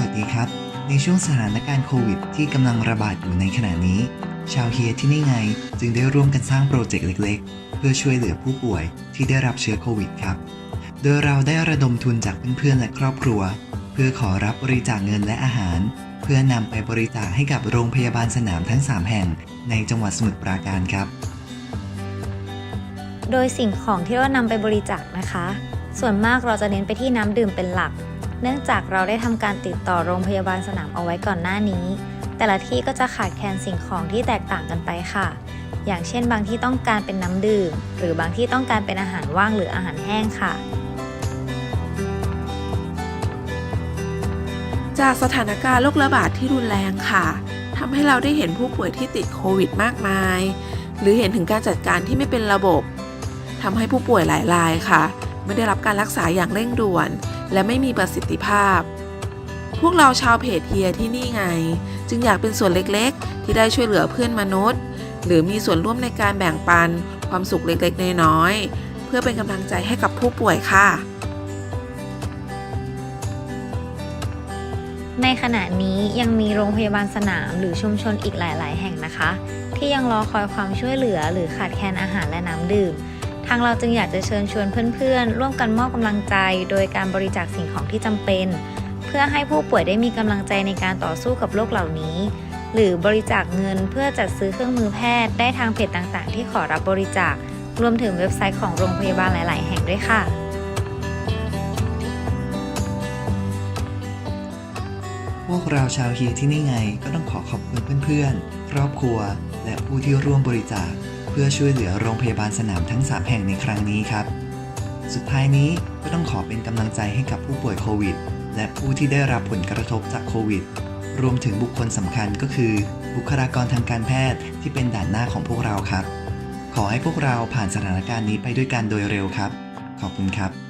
วัสดีครับ ในช่วงสถานการณ์โควิด ที่กำลังระบาดอยู่ในขณะนี้ ชาวเฮียที่นี่ไง จึงได้ร่วมกันสร้างโปรเจกต์เล็ก ๆ เพื่อช่วยเหลือผู้ป่วยที่ได้รับเชื้อโควิดครับ โดยเราได้ระดมทุนจากเพื่อนๆและครอบครัว เพื่อขอรับบริจาคเงินและอาหาร เพื่อนำไปบริจาคให้กับโรงพยาบาลสนามทั้ง 3 แห่ง ในจังหวัดสมุทรปราการครับ โดยสิ่งของที่เรานำไปบริจาคนะคะ ส่วนมากเราจะเน้นไปที่น้ำดื่มเป็นหลัก เนื่องจากเราได้ทำการติดต่อโรงพยาบาลสนามเอาไว้ก่อนหน้านี้ แต่ละที่ก็จะขาดแคลนสิ่งของที่แตกต่างกันไปค่ะ อย่างเช่น บางที่ต้องการเป็นน้ำดื่ม หรือบางที่ต้องการเป็นอาหารว่างหรืออาหารแห้งค่ะ จากสถานการณ์โรคระบาดที่รุนแรงค่ะทำให้เราได้เห็นผู้ป่วยที่ติดโควิดมากมาย หรือเห็นถึงการจัดการที่ไม่เป็นระบบทำให้ผู้ป่วยหลายรายค่ะ ไม่ได้รับการรักษาอย่างเร่งด่วน และไม่มีประสิทธิภาพ พวกเราชาวเพจเฮียที่นี่ไง จึงอยากเป็นส่วนเล็กๆ ที่ได้ช่วยเหลือเพื่อนมนุษย์ หรือมีส่วนร่วมในการแบ่งปันความสุขเล็กๆน้อยๆเพื่อเป็นกำลังใจให้กับผู้ป่วยค่ะ ในขณะนี้ยังมีโรงพยาบาลสนามหรือชุมชนอีกหลาย ๆ แห่งนะคะ ที่ยังรอคอยความช่วยเหลือหรือขาดแคลนอาหารและน้ำดื่ม ทางเราจึงอยากจะเชิญชวนเพื่อนๆ ร่วมกันมอบกำลังใจ โดยการบริจาคสิ่งของที่จำเป็น เพื่อให้ผู้ป่วยได้มีกำลังใจในการต่อสู้กับโรคเหล่านี้ หรือบริจาคเงินเพื่อจัดซื้อเครื่องมือแพทย์ได้ทางเพจต่างๆ ที่ขอรับบริจาค รวมถึงเว็บไซต์ของโรงพยาบาลหลาย ๆ แห่งด้วยค่ะพวกเราชาวฮีที่นี่ไงก็ต้องขอขอบคุณเพื่อนๆ ครอบครัว และผู้ที่ร่วมบริจาค เพื่อช่วยเหลือโรงพยาบาลสนามทั้ง 3 แห่งในครั้งนี้ครับ สุดท้ายนี้ก็ต้องขอเป็นกำลังใจให้กับผู้ป่วยโควิด และผู้ที่ได้รับผลกระทบจากโควิด รวมถึงบุคคลสำคัญก็คือ บุคลากรทางการแพทย์ที่เป็นด่านหน้าของพวกเราครับ ขอให้พวกเราผ่านสถานการณ์นี้ไปด้วยกันโดยเร็วครับ ขอบคุณครับ